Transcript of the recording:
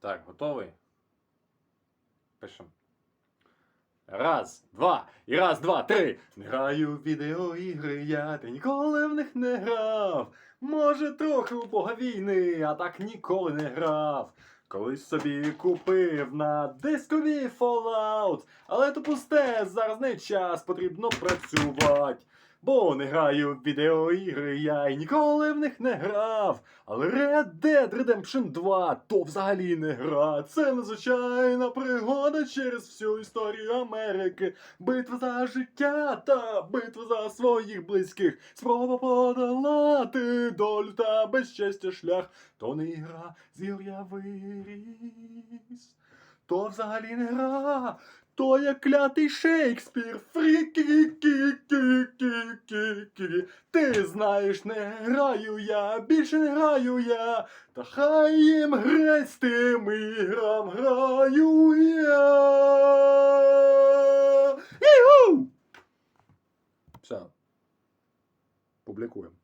Так, готовий? Пишем. Раз, два, і раз, два, три. Не граю відеоігри, я ти ніколи в них не грав. Може, трохи у Бога війни, а так ніколи не грав. Колись собі купив на дискові Fallout, але то пусте, зараз не час, потрібно працювати. Бо не граю в відеоігри, я й ніколи в них не грав. Але Red Dead Redemption 2 то взагалі не гра. Це надзвичайна пригода через всю історію Америки. Битва за життя та битва за своїх близьких. Спроба подолати долю та безчестя шлях. То не гра, з гір я виріс. То взагалі не гра. То як клятий Шекспір. Фрі-кі-кі-кі-кі-кі-кі. Ти знаєш, не граю я, більше не граю я. Та хай їм грець тим іграм граю я. Все. Публікуємо.